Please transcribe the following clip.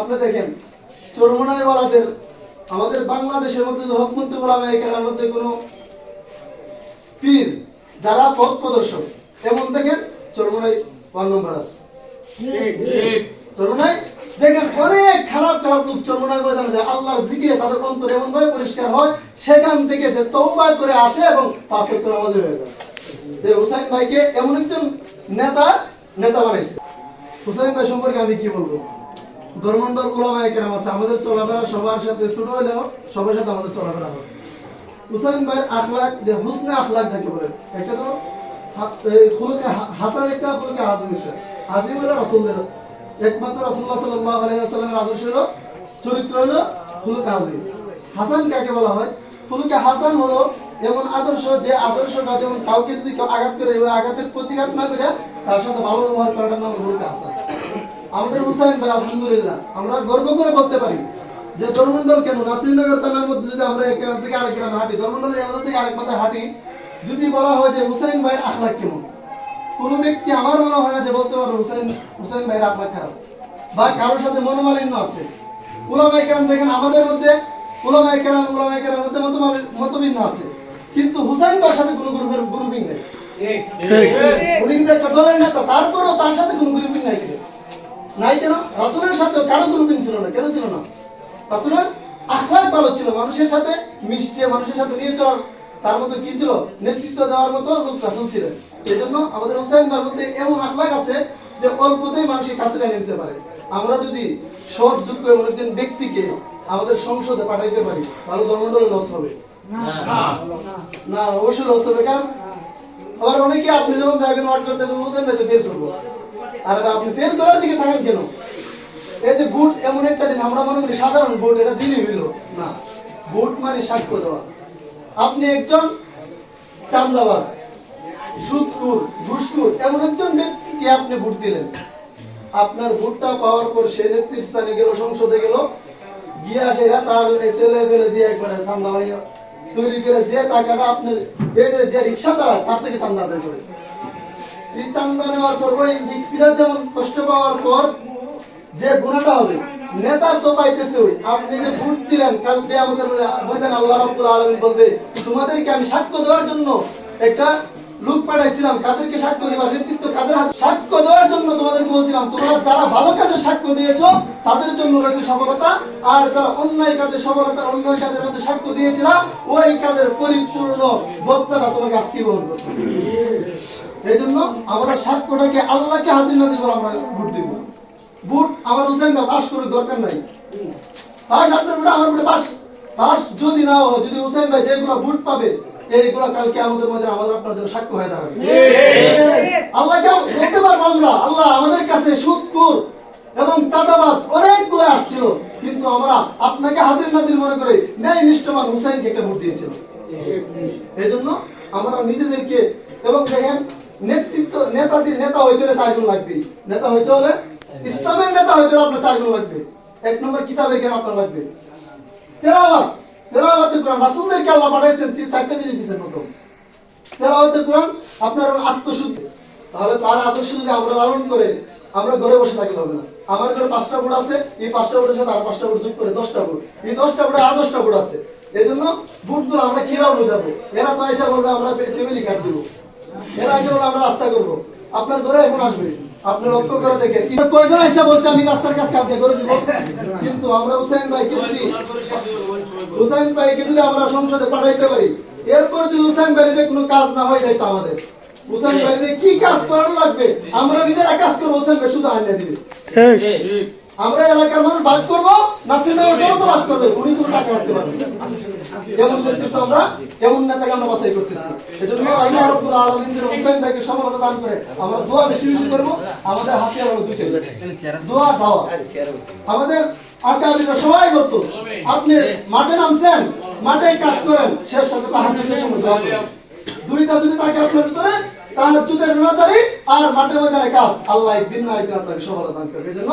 আপনি দেখেন চরমনাই ওয়ালাদের আমাদের বাংলাদেশের মধ্যে হকমন্ত্রী ওলামা এখানের মধ্যে কোনো পীর, যারা পথ প্রদর্শক, এমন দেখেন, চরমনাই ওয়ান নম্বর আছে। চরমনাই দেখেন, অনেক খারাপ খারাপ লোক চরমনাই ময়দানে যায়, আল্লাহর জিকিরে তাদের অন্তর এমন ভাবে পরিষ্কার হয়, সেখান থেকে সে তৌবা করে আসে এবং পাঁচ ওয়াক্ত নামাজ হয়ে যায়। যে হুসাইন ভাইকে এমন একজন নেতা নেতা বানাইছে। হুসাইন ভাই সম্পর্কে আমি কি বলব? ধর্মন্ডল উলামায়ে কেরাম আছে। আমাদের চলাফেরা সবার সাথে ছোট হলেও সবার সাথে আমাদের চলাফেরা হয়। হুসাইন ভাইয়ের আখলাক, যে হুসনে আখলাক যাকে বলে, একটা তো খুলুকে হাসান একটা, খুলুকে আজিম একটা। আজিম হলো রাসূলের একমাত্র রাসূলুল্লাহ সাল্লাল্লাহু আলাইহি ওয়াসাল্লামের আদর্শ হলো, চরিত্র হলো খুলুকে আজিম। হাসান কাকে বলা হয়? খুলুকে হাসান হলো এমন আদর্শ, যে আদর্শটা যেমন কাউকে যদি কেউ আঘাত করে আঘাতের প্রতিঘাত না করে, তার সাথে ভালো ব্যবহার করাটার নাম খুলুকে হাসান। আমাদের হুসাইন ভাই আলহামদুলিল্লাহ আমরা গর্ব করে বলতে পারি যে ধর্মন্ডল কেন? নাসিরনগর থানার মধ্যে যদি আমরা এক গ্রাম থেকে আরেক গ্রামে হাঁটি ধর্মন্ডলের আমাদের থেকে আরেক মাথায় হাঁটি যদি বলা হয় যে হুসাইন ভাইয়ের আখলাক কেমন? কোন ব্যক্তি আমার মনে হয় না যে বলতে পারবে হুসাইন হুসাইন ভাইয়ের আখলাক খারাপ বা কারোর সাথে মনোমালিন্য আছে। উলামাই কেরাম দেখেন আমাদের মধ্যে উলামাই কেরাম উলামাই কেরামের মধ্যে মতভিন্ন আছে। কিন্তু হুসাইন ভাইয়ের সাথে কোনো গ্রুপের গ্রুপিং নেই। উনি কিন্তু একটা দলের নেতা তারপরেও তার সাথে কোনো গ্রুপিং নাই কিন্তু। নাই কেন? রাসুলের সাথে কারও গ্রুপিং ছিল না। কেন ছিল না? রাসুলের আখলাক ভালো ছিল। মানুষের সাথে মিশছে মানুষের সাথে নিয়ে চলার তার মধ্যে কি ছিল? নেতৃত্ব দেওয়ার মতো লোক রাসুল ছিলেন। এই জন্য আমাদের হোসেন ভাইয়ের মধ্যে এমন আখলাক আছে যে অল্পতেই মানুষের কাছে টেনে নিতে পারে। আমরা যদি সৎ যোগ্য এমন একজন ব্যক্তিকে আমাদের সংসদে পাঠাইতে পারি ভালো ধর্মদলে লস হবে। না। অবশ্যই লস হবে। কারণ আবার অনেকে আপনি যখন যাবেন ওয়ার্ড করতে হোসেন ভাই, তো ফেল করব। আর আপনি ফেল করার দিকে থাকেন কেন? এই যে বুট এমন একটা দিন আমরা মনে করি সাধারণ বুট এটা দিনই হইল। না বুট মানে সাক্ষ্য দেওয়া। আপনি একজন চান্দাবাজ সুদকুর ঘুষকুর এমন একজন ব্যক্তিকে আপনি ভোট দিলেন। আপনার ভোটটা পাওয়ার পর সে নেতৃস্থানে গেল, সংসদে গেল, গিয়ে আসে তার ছেলে ফেলে দিয়ে একবারে চান্দা ভাই তৈরি করে যে টাকাটা আপনার এই যে- রিক্সা চালায়, তার থেকে চান্দা আদায় করে। এই চান্দা নেওয়ার পর ওই ব্যক্তিরা যেমন কষ্ট পাওয়ার পর যে গুণাটা হবে, নেতা তো পাইতেছে ওই। আপনি যে ভোট দিলেন, কালকে আমাদের ময়দান আল্লাহ রাব্বুল আলামিন বলবে, তোমাদেরকে আমি সাক্ষ্য দেওয়ার জন্য একটা লোক পাঠাইছিলাম। কাদেরকে সাক্ষ্য দিবা নেতৃত্ব? কাদের হাতে সাক্ষ্য দেওয়ার জন্য তোমাদেরকে বলছিলাম, তোমরা যারা ভালো কাজের সাক্ষ্য দিয়েছ, তাদের জন্য রয়েছে সফলতা। আর যারা অন্যায় কাজের সফলতা, অন্যায় কাজের মধ্যে সাক্ষ্য দিয়েছিলাম ওই কাজের পরিপূর্ণ বক্তাটা তোমাকে আজকে গ্রহণ করছে এই জন্য আমরা সাক্ষ্যটাকে আল্লাহকে হাজির নাজির বলে আমরা ভোট দিব। বুট আমার হুসেন না পাস করে দরকার নাই। পাস আপনার আমার পাস পাস যদি না হয় যদি হুসেন ভাই যেগুলো বুট পাবে এইগুলা কালকে আমাদের মধ্যে আমাদের আপনার জন্য সাক্ষ্য হয়ে দাঁড়াবে। আল্লাহকে বলতে পারব আমরা। আল্লাহ আমাদের কাছে সুদকুর এবং চাঁদাবাজ অনেকগুলো আসছিল। কিন্তু আমরা আপনাকে হাজির নাজির মনে করে ন্যায় নিষ্ঠমান হুসাইনকে একটা ভোট দিয়েছিল এই জন্য আমরা নিজেদেরকে এবং দেখেন নেতৃত্ব নেতা দিয়ে নেতা হইতে হলে চার গুণ লাগবে। নেতা হইতে হলে ইসলামের নেতা হইতে হলে আপনার চার গুণ লাগবে। এক নম্বর কিতাবের জ্ঞান আপনার লাগবে। তেলাওয়াত। তেলাওয়াতে কোরআন। আল্লাহ পাঠাইছেন চারটা জিনিস প্রথম। তেলাওয়াতে কোরআন, আপনার আত্মশুদ্ধি। তাহলে তার আদর্শ যদি আমরা লালন করে আমরা ঘরে বসে থাকলে হবে না। আমার ঘরে পাঁচটা বোর্ড আছে, এই পাঁচটা বোর্ডের সাথে আর পাঁচটা বোর্ড যোগ করে দশটা বোর্ড। এই দশটা বোর্ডে আর দশটা আছে। এই জন্য বুটগুলো আমরা কীভাবে বোঝাবো? এরা তো এসে বলবে, আমরা ফ্যামিলি কার্ড দিব। এরা এসে বলবে, আমরা রাস্তা করব। আপনার ঘরে এখন আসবে। আপনি লক্ষ্য করে দেখেন। কিন্তু কয়জন এসে বলছে আমি রাস্তার কাজ কালকে করে দিব? কিন্তু আমরা হুসাইন ভাইকে যদি হুসাইন ভাইকে যদি আমরা সংসদে পাঠাইতে পারি এরপরে যদি হুসাইন ভাইয়ের কোনো কাজ না হয় দায়িত্ব আমাদের। হুসাইন ভাইয়ের কি কাজ করানো লাগবে? আমরা নিজেরা কাজ করব হুসাইন ভাই শুধু আনিয়ে দিবে। আমরা এলাকার মানুষ ভাগ করব নাসিরনগর জনতা ভাগ করবে উনি কোনো টাকা রাখতে পারবে না। এমন নেতৃত্ব আমরা এমন নেতাকে আমরা করতেছি। এজন্য ভাইকে সফলতা দান করে আমরা দোয়া বেশি বেশি আমাদের হাতে দোয়া আমাদের আকাবিরা সবাই বলতো, আপনি মাঠে নামছেন, মাঠে কাজ করেন, শেষ সাথে তাহার সময় দোয়া করেন দুইটা যদি থাকে আপনার ভিতরে, তাহার জুতের রোজারি আর মাঠে ময়দানে কাজ, আল্লাহ একদিন না একদিন আপনাকে সফলতা দান করবে। জন্য